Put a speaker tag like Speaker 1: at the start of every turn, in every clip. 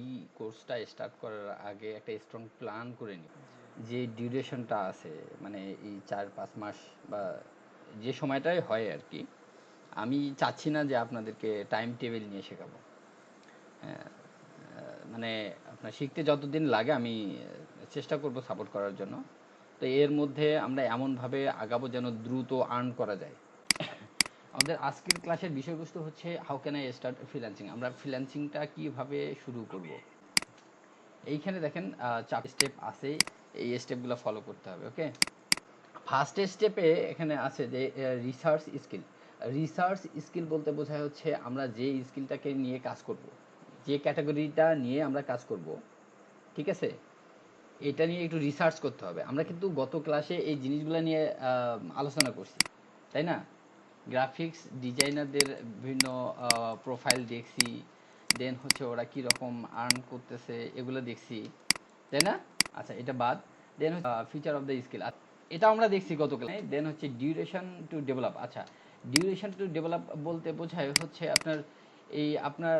Speaker 1: এই কোর্সটা স্টার্ট করার আগে একটা স্ট্রং প্ল্যান করে নিই। যে ডিউরেশনটা আছে মানে এই চার পাঁচ মাস বা যে সময়টাই হয় আর কি আমি চাচ্ছি না যে আপনাদেরকে টাইম টেবিল নিয়ে শেখাবো। হ্যাঁ, মানে আপনার শিখতে যতদিন লাগে আমি চেষ্টা করব সাপোর্ট করার জন্য। তো এর মধ্যে আমরা এমনভাবে আগাবো যেন দ্রুত আর্ন করা যায়। আমাদের আজকের ক্লাসের বিষয়বস্তু হচ্ছে how can I start freelancing আমরা ফ্রিল্যান্সিংটা কীভাবে শুরু করব? এইখানে দেখেন চার স্টেপ আছে, এই স্টেপগুলো ফলো করতে হবে ওকে ফার্স্ট স্টেপে এখানে আছে যে রিসার্চ স্কিল রিসার্চ স্কিল বলতে বোঝায় হচ্ছে আমরা যে স্কিলটাকে নিয়ে কাজ করব, যে ক্যাটাগরিটা নিয়ে আমরা কাজ করব, ঠিক আছে? এটা নিয়ে একটু রিসার্চ করতে হবে। আমরা কিন্তু গত ক্লাসে এই জিনিসগুলো নিয়ে আলোচনা করছি, তাই না? গ্রাফিক্স ডিজাইনারদের বিভিন্ন প্রোফাইল দেখছি দেন হচ্ছে ওরা কি রকম আর্ন করতেছে, এগুলো দেখছি, তাই না? আচ্ছা এটা বাদ। Then feature of the skill এটা আমরা দেখছি গত ক্লাসে দেন হচ্ছে ডিউরেশন টু ডেভেলপ আচ্ছা ডিউরেশন টু ডেভেলপ বলতে বোঝায় হচ্ছে আপনার এই আপনার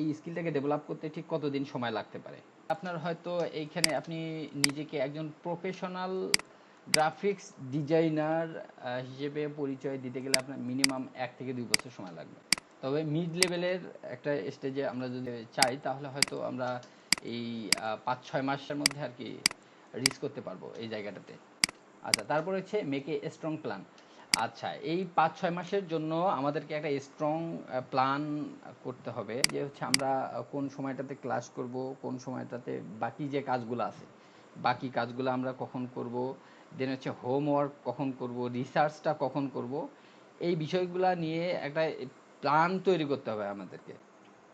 Speaker 1: এই স্কিলটাকে ডেভেলপ করতে ঠিক কতদিন সময় লাগতে পারে? আপনার হয়তো এইখানে আপনি নিজেকে একজন প্রফেশনাল গ্রাফিক্স ডিজাইনার হিসেবে পরিচয় দিতে গেলে আপনার মিনিমাম এক থেকে দুই বছর সময় লাগবে। তবে মিড লেভেলের একটা স্টেজে আমরা যদি চাই, তাহলে হয়তো আমরা এই পাঁচ, ছয় মাসের মধ্যে আর কি রিস্ক করতে পারব এই জায়গাটাতে। আচ্ছা তারপরে হচ্ছে মেকে স্ট্রং প্ল্যান আচ্ছা এই পাঁচ, ছয় মাসের জন্য আমাদেরকে একটা স্ট্রং প্ল্যান করতে হবে যে হচ্ছে আমরা কোন সময়টাতে ক্লাস করব, কোন সময়টাতে বাকি যে কাজগুলো আছে, বাকি কাজগুলো আমরা কখন করব দেন হচ্ছে হোমওয়ার্ক কখন করব রিসার্চটা কখন করব, এই বিষয়গুলো নিয়ে একটা প্ল্যান তৈরি করতে হবে আমাদেরকে।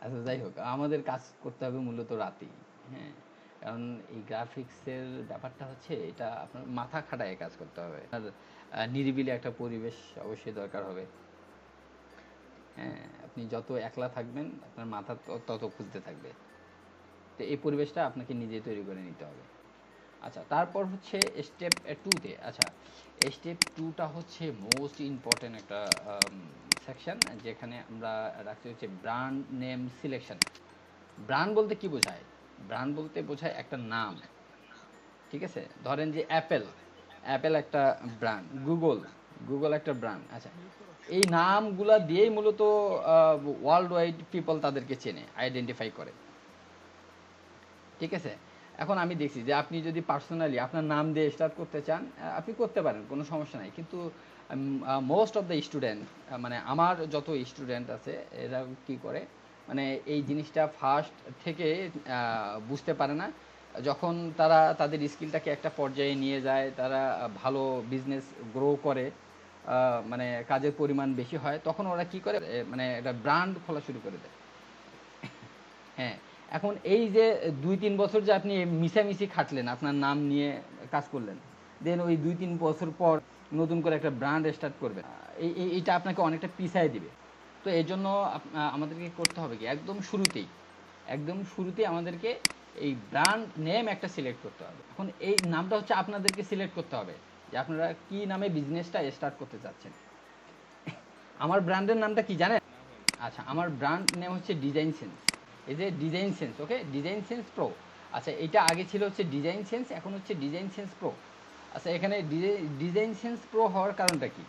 Speaker 1: আচ্ছা যাই হোক, আমাদের কাজ করতে হবে মূলত রাতেই হ্যাঁ কারণ এই গ্রাফিক্সের ব্যাপারটা হচ্ছে এটা আপনার মাথা খাটায় কাজ করতে হবে। আর নিরিবিলি একটা পরিবেশ অবশ্যই দরকার হবে। হ্যাঁ আপনি যত একলা থাকবেন, আপনার মাথা তত খুঁজতে থাকবে। তো এই পরিবেশটা আপনাকে নিজে তৈরি করে নিতে হবে। আচ্ছা তারপর হচ্ছে স্টেপ টুতে আচ্ছা স্টেপ টুটা হচ্ছে মোস্ট ইম্পর্টেন্ট একটা সেকশন যেখানে আমরা রাখতে হচ্ছে ব্র্যান্ড নেম সিলেকশন ব্র্যান্ড বলতে কি বোঝায়? ব্র্যান্ড বলতে বোঝায় একটা নাম, ঠিক আছে? ধরেন যে অ্যাপেল অ্যাপেল একটা ব্র্যান্ড গুগল গুগল একটা ব্র্যান্ড আচ্ছা এই নামগুলা দিয়েই মূলত ওয়ার্ল্ড ওয়াইড পিপল তাদেরকে চেনে আইডেন্টিফাই করে, ঠিক আছে? এখন আমি দেখছি যে আপনি যদি পার্সোনালি আপনার নাম দিয়ে স্টার্ট করতে চান আপনি করতে পারেন, কোনো সমস্যা নাই। কিন্তু মোস্ট অফ দ্য স্টুডেন্ট মানে আমার যত স্টুডেন্ট আছে, এরা কি করে মানে এই জিনিসটা ফার্স্ট থেকে বুঝতে পারে না। যখন তারা তাদের স্কিলটাকে একটা পর্যায়ে নিয়ে যায়, তারা ভালো বিজনেস গ্রো করে মানে কাজের পরিমাণ বেশি হয়, তখন ওরা কি করে মানে একটা ব্র্যান্ড খোলা শুরু করে দেয়। হ্যাঁ এখন এই যে দুই, তিন বছর যে আপনি মিশামিশি খাটলেন, আপনার নাম নিয়ে কাজ করলেন দেন ওই দুই, তিন বছর পর নতুন করে একটা ব্র্যান্ড স্টার্ট করবেন এই, এই- এইটা আপনাকে অনেকটা পিছায় দিবে। তো এই জন্য আমাদেরকে করতে হবে কি, একদম শুরুতেই একদম শুরুতেই আমাদেরকে এই ব্র্যান্ড নেম একটা সিলেক্ট করতে হবে। এখন এই নামটা হচ্ছে আপনাদেরকে সিলেক্ট করতে হবে, যে আপনারা কি নামে বিজনেসটা স্টার্ট করতে চাচ্ছেন। আমার ব্র্যান্ডের নামটা কি জানেন? আচ্ছা আমার ব্র্যান্ড নেম হচ্ছে ডিজাইন সেন্স এই যে design sense okay design sense pro আচ্ছা এটা আগে ছিল হচ্ছে ডিজাইন সেন্স এখন হচ্ছে ডিজাইন সেন্স প্রো আচ্ছা এখানে ডিজাইন সেন্স প্রো হওয়ার কারণটা কি?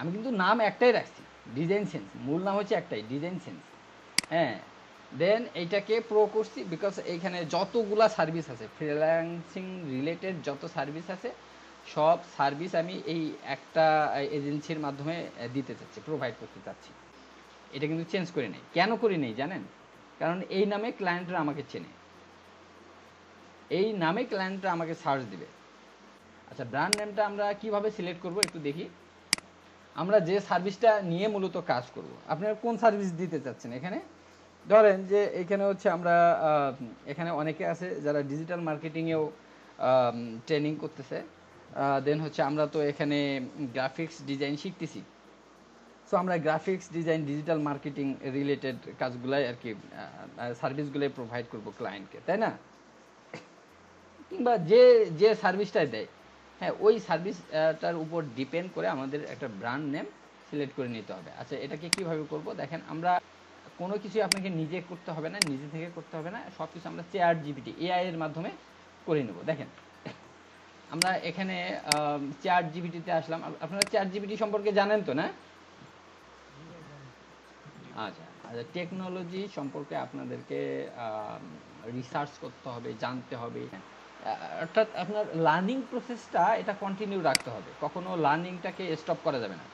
Speaker 1: আমি কিন্তু নাম একটাই রাখছি ডিজাইন সেন্স মূল নাম হচ্ছে একটাই ডিজাইন সেন্স হ্যাঁ দেন এইটাকে প্রো করছি বিকজ এইখানে যতগুলা সার্ভিস আছে ফ্রিল্যান্সিং রিলেটেড যত সার্ভিস আছে, সব সার্ভিস আমি এই একটা এজেন্সির মাধ্যমে দিতে চাচ্ছি প্রোভাইড করতে চাচ্ছি। এটা কিন্তু চেঞ্জ করে নেই। কেন করি নেই, জানেন? কারণ এই নামে ক্লায়েন্টরা আমাকে চেনে। এই নামে ক্লায়েন্টরা আমাকে সার্চ দিবে। আচ্ছা ব্র্যান্ড নেমটা আমরা কীভাবে সিলেক্ট করব একটু দেখি। আমরা যে সার্ভিসটা নিয়ে মূলত কাজ করব, আপনারা কোন সার্ভিস দিতে চাচ্ছেন এখানে? ধরেন যে এখানে হচ্ছে আমরা এখানে অনেকে আছে যারা ডিজিটাল মার্কেটিংয়েও ট্রেনিং করতেছে। দেন হচ্ছে আমরা তো এখানে গ্রাফিক্স ডিজাইন শিখতেছি। সো আমরা graphics design digital marketing related কাজগুলাই আর কি সার্ভিসগুলাই প্রোভাইড করব ক্লায়েন্টকে তাই না? কিংবা যে যে সার্ভিসটাই দেয় হ্যাঁ ওই সার্ভিসটার উপর ডিপেন্ড করে আমাদের একটা ব্র্যান্ড নেম সিলেক্ট করে নিতে হবে। আচ্ছা এটাকে কীভাবে করব? দেখেন, আমরা কোনো কিছুই আপনাকে নিজে করতে হবে না, নিজে থেকে করতে হবে না সব কিছু আমরা চেয়ার জিপিটি এআই এর মাধ্যমে করে নেব। দেখেন, আমরা এখানে চেয়ার জিপিটিতে আসলাম। আপনারা চেয়ার জিপিটি সম্পর্কে জানেন তো, না? আচ্ছা আচ্ছা। টেকনোলজি সম্পর্কে আপনাদেরকে রিসার্চ করতে হবে, জানতে হবে। অর্থাৎ আপনার লার্নিং প্রসেসটা এটা কন্টিনিউ রাখতে হবে। কখনো লার্নিংটাকে স্টপ করা যাবে না।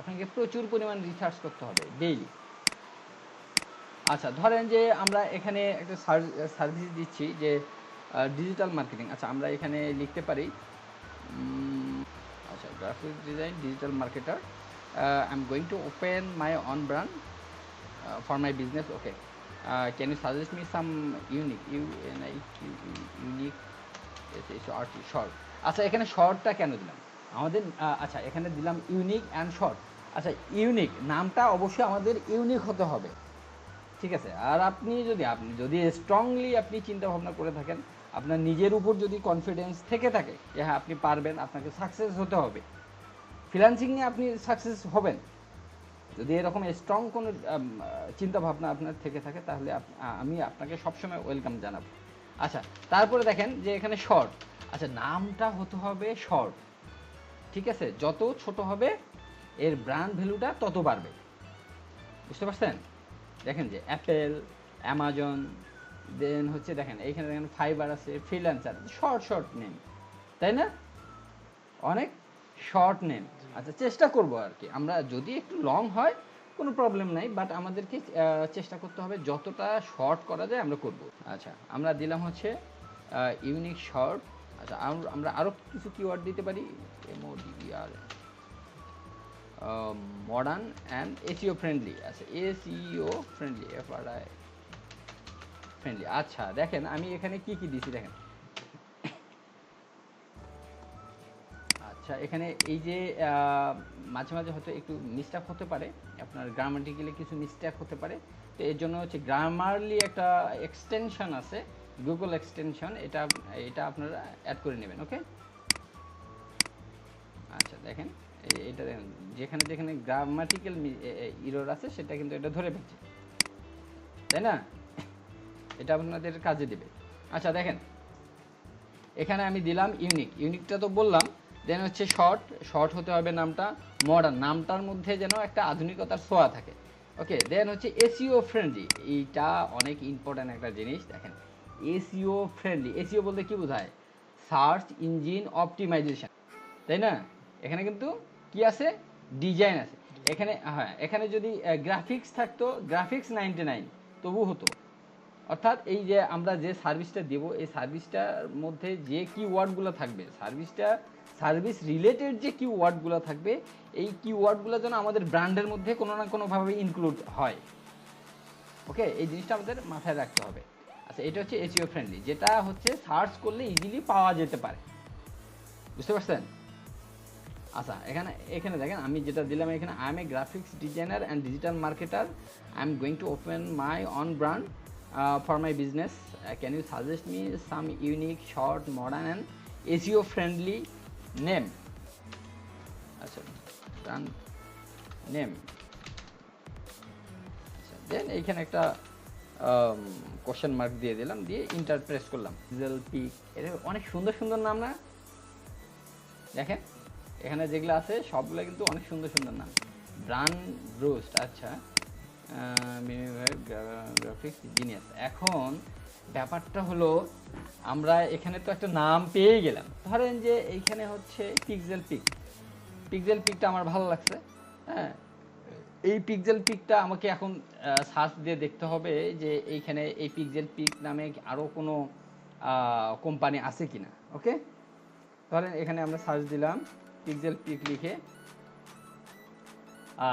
Speaker 1: আপনাকে প্রচুর পরিমাণ রিসার্চ করতে হবে ডেইলি আচ্ছা ধরেন যে আমরা এখানে একটা সার্ভিস দিচ্ছি যে ডিজিটাল মার্কেটিং আচ্ছা আমরা এখানে লিখতে পারি আচ্ছা graphic design digital marketer I am going to open my own brand for my business okay can you suggest me some unique U N I unique short আচ্ছা এখানে শর্টটা কেন দিলাম? আমাদের আচ্ছা এখানে দিলাম ইউনিক অ্যান্ড শর্ট আচ্ছা ইউনিক নামটা অবশ্যই আমাদের ইউনিক হতে হবে। ঠিক আছে? আর আপনি যদি আপনি যদি স্ট্রংলি আপনি চিন্তা ভাবনা করে থাকেন, আপনার নিজের উপর যদি কনফিডেন্স থেকে থাকে, যে হ্যাঁ আপনি পারবেন, আপনাকে সাকসেস হতে হবে। ফ্রিল্যান্সিং নিয়ে আপনি সাকসেস হবেন। যদি এরকম স্ট্রং কোনো চিন্তা ভাবনা আপনার থেকে থাকে, তাহলে আমি আপনাকে সবসময় ওয়েলকাম জানাব। আচ্ছা তারপরে দেখেন যে এখানে শর্ট আচ্ছা নামটা হতে হবে শর্ট ঠিক আছে? যত ছোট হবে, এর ব্র্যান্ড ভ্যালুটা তত বাড়বে। বুঝতে পারছেন? দেখেন যে অ্যাপেল অ্যামাজন দেন হচ্ছে দেখেন, এইখানে দেখেন ফাইবার আছে ফ্রিল্যান্সার শর্ট শর্ট নেম তাই না? অনেক শর্ট নেম আচ্ছা চেষ্টা করব আর কি। আমরা যদি একটু লং হয়, কোনো প্রবলেম নাই বাট আমাদেরকে চেষ্টা করতে হবে যতটা শর্ট করা যায় আমরা করব। আচ্ছা আমরা দিলাম হচ্ছে ইউনিক শর্ট আচ্ছা আম- আমরা আরও কিছু কিওয়ার্ড দিতে পারি MODBR modern and SEO friendly আচ্ছা SEO friendly F R I friendly আচ্ছা দেখেন, আমি এখানে কি কি দিছি, দেখেন। আচ্ছা এখানে এই যে মাঝে মাঝে হয়তো একটু মিস্টেক হতে পারে, আপনার গ্রামাটিক্যালি কিছু মিস্টেক হতে পারে। তো এর জন্য হচ্ছে গ্রামারলি একটা এক্সটেনশন আছে গুগল এক্সটেনশন এটা এটা আপনারা অ্যাড করে নেবেন ওকে আচ্ছা দেখেন এটা দেখেন, যেখানে যেখানে গ্রামাটিক্যাল ইরর আছে, সেটা কিন্তু এটা ধরে ফেলছে। তাই না? এটা আপনাদের কাজে দেবে। আচ্ছা দেখেন, এখানে আমি দিলাম ইউনিক ইউনিকটা তো বললাম দেন হচ্ছে শর্ট শর্ট হতে হবে নামটা মডার্ন নামটার মধ্যে যেন একটা আধুনিকতার ছোঁয়া থাকে। ওকে দেন হচ্ছে এসিও ফ্রেন্ডলি এইটা অনেক ইম্পর্ট্যান্ট একটা জিনিস, দেখেন। এসিও ফ্রেন্ডলি এসিও বলতে কি বোঝায়? সার্চ ইঞ্জিন অপটিমাইজেশন তাই না? এখানে কিন্তু কি আছে? ডিজাইন আছে। এখানে হ্যাঁ এখানে যদি গ্রাফিক্স থাকতো গ্রাফিক্স নাইনটি নাইন তবু হতো। অর্থাৎ এই যে আমরা যে সার্ভিসটা দেব, এই সার্ভিসটার মধ্যে যে কি ওয়ার্ডগুলো থাকবে সার্ভিসটা সার্ভিস রিলেটেড যে কি ওয়ার্ডগুলো থাকবে, এই কি ওয়ার্ডগুলো যেন আমাদের ব্র্যান্ডের মধ্যে কোনো না কোনোভাবে ইনক্লুড হয়। ওকে এই জিনিসটা আমাদের মাথায় রাখতে হবে। আচ্ছা এটা হচ্ছে এসিও ফ্রেন্ডলি যেটা হচ্ছে সার্চ করলে ইজিলি পাওয়া যেতে পারে। বুঝতে পারছেন? আচ্ছা এখানে এখানে দেখেন, আমি যেটা দিলাম এখানে I am a graphics designer and digital marketer I am going to open my own brand for my business can you suggest me some unique short modern and SEO friendly name আচ্ছা name আচ্ছা then এইখানে একটা question mark দিয়ে দিলাম, দিয়ে Interpress করলাম। ডিজেল pick এটা অনেক সুন্দর সুন্দর নাম না? দেখেন, এখানে যেগুলো আছে, সবগুলো কিন্তু অনেক সুন্দর সুন্দর নাম। ব্রান রোস্ট আচ্ছা গ্রাফিক্স জিনিয়াস এখন ব্যাপারটা হলো, আমরা এখানে তো একটা নাম পেয়ে গেলাম। ধরেন যে এইখানে হচ্ছে পিকজেল পিক পিকজেল পিকটা আমার ভালো লাগছে হ্যাঁ? এই পিকজেল পিকটা আমাকে এখন সার্চ দিয়ে দেখতে হবে যে এইখানে এই পিক্সেল পিক নামে আরও কোনো কোম্পানি আছে কিনা ওকে ধরেন এখানে আমরা সার্চ দিলাম পিক্সেল পিক লিখে।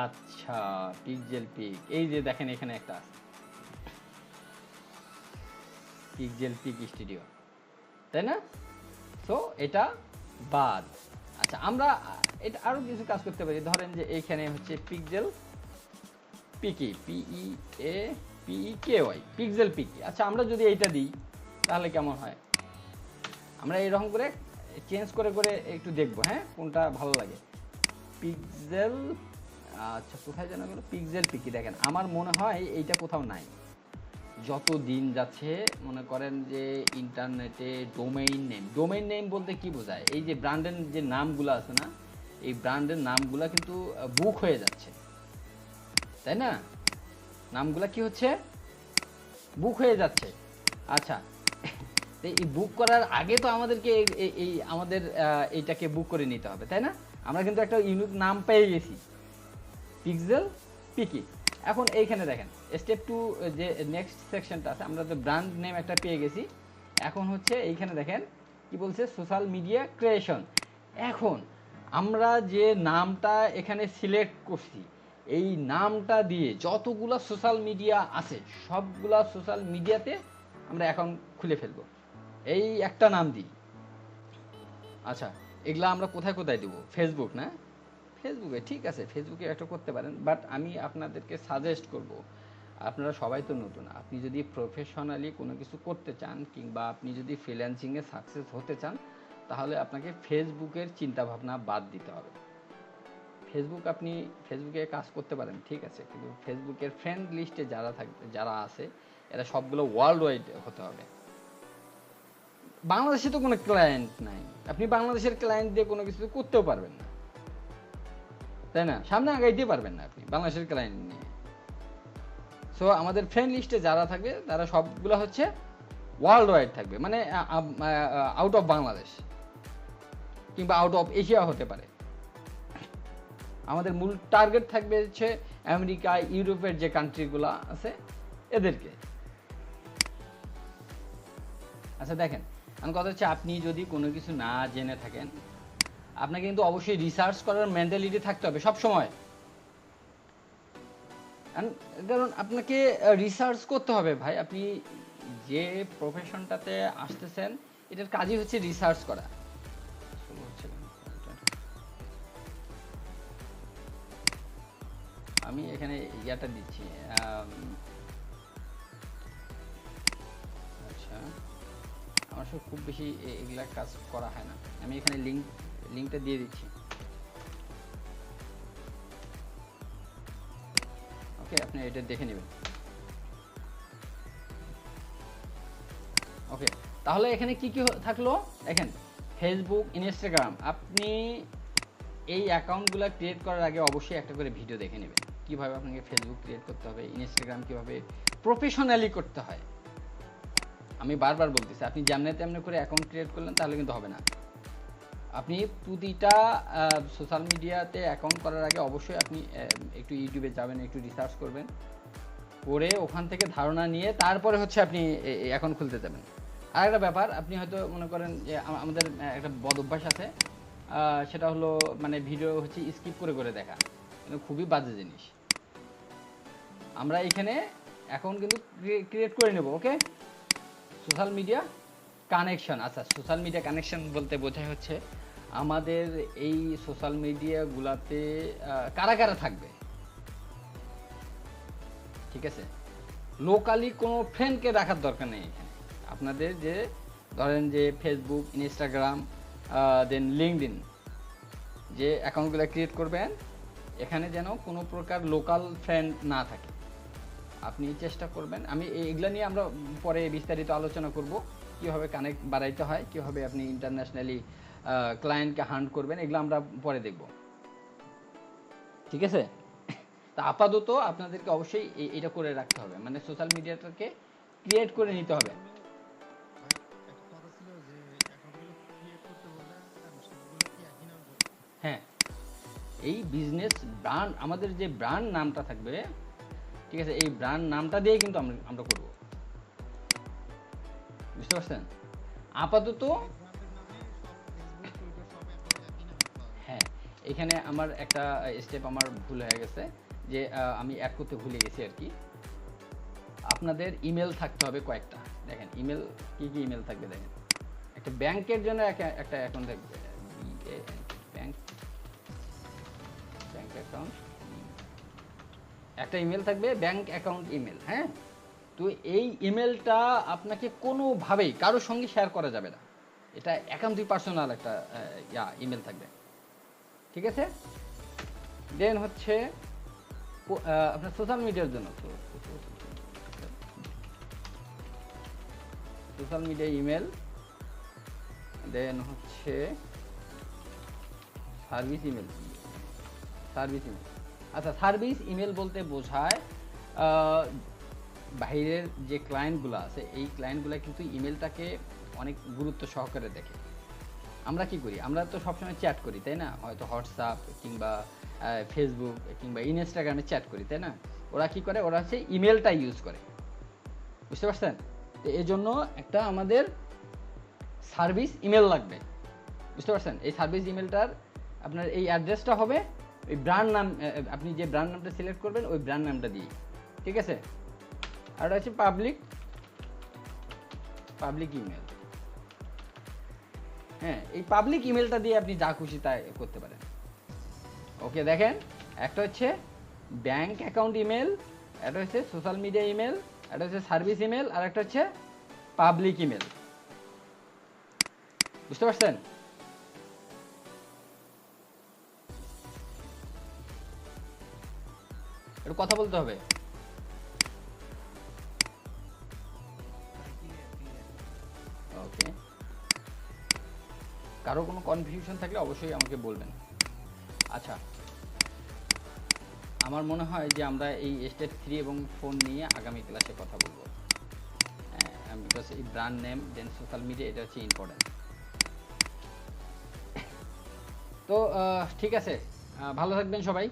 Speaker 1: আচ্ছা পিক্সেল পিক এই যে দেখেন এখানে একটা আছে। পিক্সেল পিক স্টুডিও তাই না? তো এটা বাদ। আচ্ছা আমরা এটা আরও কিছু কাজ করতে পারি। ধরেন যে এইখানে হচ্ছে pixel picky P E A P E K Y pixel picky আচ্ছা আমরা যদি এইটা দিই, তাহলে কেমন হয়? আমরা এরকম করে চেঞ্জ করে করে একটু দেখব হ্যাঁ? কোনটা ভালো লাগে। পিক্সেল আচ্ছা কোথায় যেন গেল? পিক্সেল পিকি দেখেন, আমার মনে হয় এইটা কোথাও নাই। যত দিন যাচ্ছে, মনে করেন যে ইন্টারনেটে ডোমেইন নেম ডোমেইন নেম বলতে কি বোঝায়? এই যে ব্র্যান্ডের যে নামগুলো আছে না, এই ব্র্যান্ডের নামগুলো কিন্তু বুক হয়ে যাচ্ছে। তাই না? নামগুলো কি হচ্ছে? বুক হয়ে যাচ্ছে। আচ্ছা এই বুক করার আগে তো আমাদেরকে এই আমাদের এইটাকে বুক করে নিতে হবে, তাই না? আমরা কিন্তু একটা ইউনিক নাম পেয়ে গেছি। পিক্সেল পিকি এখন এইখানে দেখেন স্টেপ টু যে নেক্সট সেকশনটা আছে, আমরা তো ব্র্যান্ড নেম একটা পেয়ে গেছি। এখন হচ্ছে এইখানে দেখেন, কি বলছে? সোশ্যাল মিডিয়া ক্রিয়েশন এখন আমরা যে নামটা এখানে সিলেক্ট করছি, এই নামটা দিয়ে যতগুলা সোশ্যাল মিডিয়া আছে, সবগুলা সোশ্যাল মিডিয়াতে আমরা এখন খুলে ফেলব। এই একটা নাম দিই। আচ্ছা এগুলা আমরা কোথায় কোথায় দেবো? ফেসবুক না? ফেসবুকে ঠিক আছে ফেসবুকে একটা করতে পারেন বাট আমি আপনাদেরকে সাজেস্ট করব, আপনারা সবাই তো নতুন, আপনি যদি প্রফেশনালি কোনো কিছু করতে চান, কিংবা আপনি যদি ফ্রিল্যান্সিংয়ে সাকসেস হতে চান, তাহলে আপনাকে ফেসবুকের চিন্তা ভাবনা বাদ দিতে হবে। ফেসবুক আপনি ফেসবুকে কাজ করতে পারেন, ঠিক আছে, কিন্তু ফেসবুকের ফ্রেন্ড লিস্টে যারা থাকবে যারা আছে, এরা সবগুলো ওয়ার্ল্ড ওয়াইড হতে হবে। বাংলাদেশে তো কোনো ক্লায়েন্ট নাই, আপনি বাংলাদেশের ক্লায়েন্ট দিয়ে কোনো কিছু করতেও পারবেন না। তাই না? সামনে আগাইতে পারবেন না আপনি, বাংলাদেশের ক্লায়েন্ট নিয়ে। সো আমাদের ফ্রেন্ড লিস্টে যারা থাকবে, তারা সবগুলো হচ্ছে ওয়ার্ল্ড ওয়াইড থাকবে মানে আউট অফ বাংলাদেশ কিংবা আউট অফ এশিয়া হতে পারে। আমাদের মূল টার্গেট থাকবে হচ্ছে আমেরিকা, ইউরোপের যে কান্ট্রিগুলো আছে, এদেরকে। আচ্ছা দেখেন আমার কথা হচ্ছে আপনি যদি কোনো কিছু না জেনে থাকেন আপনাকে কিন্তু অবশ্যই রিসার্চ করার মেন্টালিটি থাকতে হবে সব সময়। কারণ আপনাকে রিসার্চ করতে হবে ভাই। আপনি যে প্রফেশনটাতে আসতেছেন, এটার কাজই হচ্ছে রিসার্চ করা? আমি এখানে ইয়াটা দিচ্ছি আচ্ছা আমার সব খুব বেশি এগুলা কাজ করা হয় না। আমি এখানে লিঙ্ক লিঙ্কটা দিয়ে দিচ্ছি। ওকে আপনি এটা দেখে নেবেন। ওকে তাহলে এখানে কি কি থাকল? দেখেন ফেসবুক ইনস্টাগ্রাম আপনি এই অ্যাকাউন্টগুলো ক্রিয়েট করার আগে অবশ্যই একটা করে ভিডিও দেখে নেবেন। কীভাবে আপনাকে ফেসবুক ক্রিয়েট করতে হবে ইনস্টাগ্রাম কীভাবে প্রফেশনালি করতে হয়? আমি বারবার বলতেছি, আপনি যেমনে তেমনি করে অ্যাকাউন্ট ক্রিয়েট করলেন, তাহলে কিন্তু হবে না। আপনি প্রতিটা সোশ্যাল মিডিয়াতে অ্যাকাউন্ট করার আগে অবশ্যই আপনি একটু ইউটিউবে যাবেন, একটু রিসার্চ করবেন। করে ওখান থেকে ধারণা নিয়ে তারপরে হচ্ছে আপনি অ্যাকাউন্ট খুলতে যাবেন। আর একটা ব্যাপার, আপনি হয়তো মনে করেন যে আমাদের একটা বদ অভ্যাস আছে সেটা হলো মানে ভিডিও হচ্ছে স্কিপ করে করে দেখা। খুবই বাজে জিনিস। আমরা এখানে অ্যাকাউন্ট কিন্তু ক্রিয়েট করে নেব ওকে সোশ্যাল মিডিয়া কানেকশন আচ্ছা সোশ্যাল মিডিয়া কানেকশন বলতে বোঝায় হচ্ছে আমাদের এই সোশ্যাল মিডিয়াগুলাতে কারা কারা থাকবে? ঠিক আছে? লোকালি কোনো ফ্রেন্ডকে রাখার দরকার নেই এখানে। আপনাদের যে, ধরেন যে ফেসবুক ইনস্টাগ্রাম দেন লিঙ্কডিন যে অ্যাকাউন্টগুলো ক্রিয়েট করবেন, এখানে যেন কোনো প্রকার লোকাল ফ্রেন্ড না থাকে। আপনি চেষ্টা করবেন, আমি এগুলা নিয়ে আমরা পরে বিস্তারিত আলোচনা করব। কীভাবে কানেক্ট বাড়াইতে হয়, কীভাবে আপনি ইন্টারন্যাশনালি ক্লায়েন্টকে হান্ট করবেন, এগুলো আমরা পরে দেখব। ঠিক আছে? তা আপাতত আপনাদেরকে অবশ্যই এটা করে রাখতে হবে। মানে সোশ্যাল মিডিয়াটাকে ক্রিয়েট করে নিতে হবে? হ্যাঁ। এই বিজনেস ব্র্যান্ড আমাদের যে ব্র্যান্ড নামটা থাকবে, ঠিক আছে? এই ব্র্যান্ড নামটা দিয়ে কিন্তু আমরা আমরা বুঝতে পারছেন? আপাতত। হ্যাঁ এখানে আমার একটা স্টেপ আমার ভুল হয়ে গেছে যে আমি অ্যাড করতে ভুলে গেছি আর কি। আপনাদের ইমেল থাকতে হবে কয়েকটা। দেখেন ইমেল কি কি ইমেল থাকবে দেখেন? একটা ব্যাংকের জন্য একটা অ্যাকাউন্ট থাকবে। ব্যাংক ব্যাংক অ্যাকাউন্ট একটা ইমেল থাকবে, ব্যাংক অ্যাকাউন্ট ইমেল হ্যাঁ? তো এই ইমেলটা আপনাকে কোনোভাবেই কারোর সঙ্গে শেয়ার করা যাবে না। এটা একান্তই পার্সোনাল একটা ইয়া ইমেল থাকবে। ঠিক আছে? দেন হচ্ছে আপনার সোশ্যাল মিডিয়ার জন্য। সোশ্যাল মিডিয়া ইমেল দেন হচ্ছে সার্ভিস ইমেল সার্ভিস ইমেল আচ্ছা সার্ভিস ইমেল বলতে বোঝায় আহ, বাইরের যে ক্লায়েন্টগুলো আছে এই ক্লায়েন্টগুলো কিন্তু ইমেলটাকে অনেক গুরুত্ব সহকারে দেখে। আমরা কি করি? আমরা তো সবসময় চ্যাট করি তাই না? হয়তো হোয়াটসঅ্যাপ কিংবা ফেসবুক কিংবা ইনস্টাগ্রামে চ্যাট করি তাই না? ওরা কি করে? ওরা হচ্ছে ইমেলটা ইউজ করে। বুঝতে পারছেন? তো এই জন্য একটা আমাদের সার্ভিস ইমেল লাগবে। বুঝতে পারছেন? এই সার্ভিস ইমেলটার আপনার এই অ্যাড্রেসটা হবে ওই ব্র্যান্ড নাম আপনি যে ব্র্যান্ড নামটা সিলেক্ট করবেন ওই ব্র্যান্ড নামটা দিয়ে। ঠিক আছে? আর হচ্ছে পাবলিক পাবলিক ইমেল হ্যাঁ এই পাবলিক ইমেলটা দিয়ে আপনি যা খুশি তাই করতে পারেন। ওকে, দেখেন, একটা হচ্ছে ব্যাংক অ্যাকাউন্ট ইমেল একটা হচ্ছে সোশ্যাল মিডিয়া ইমেল একটা হচ্ছে সার্ভিস ইমেল আর একটা হচ্ছে পাবলিক ইমেল বুঝতে পারছেন? একটু কথা বলতে হবে। কারও কোনো কনফিউশন থাকলে অবশ্যই আমাকে বলবেন। আচ্ছা আমার মনে হয় যে আমরা এই স্টেপ থ্রি এবং ফোন নিয়ে আগামী ক্লাসে কথা বলব। বিকজ এই brand name then social media এটা হচ্ছে ইম্পর্টেন্ট তো ঠিক আছে। ভালো থাকবেন সবাই।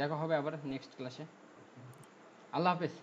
Speaker 1: দেখা হবে আবার নেক্সট ক্লাসে আল্লাহ হাফেজ।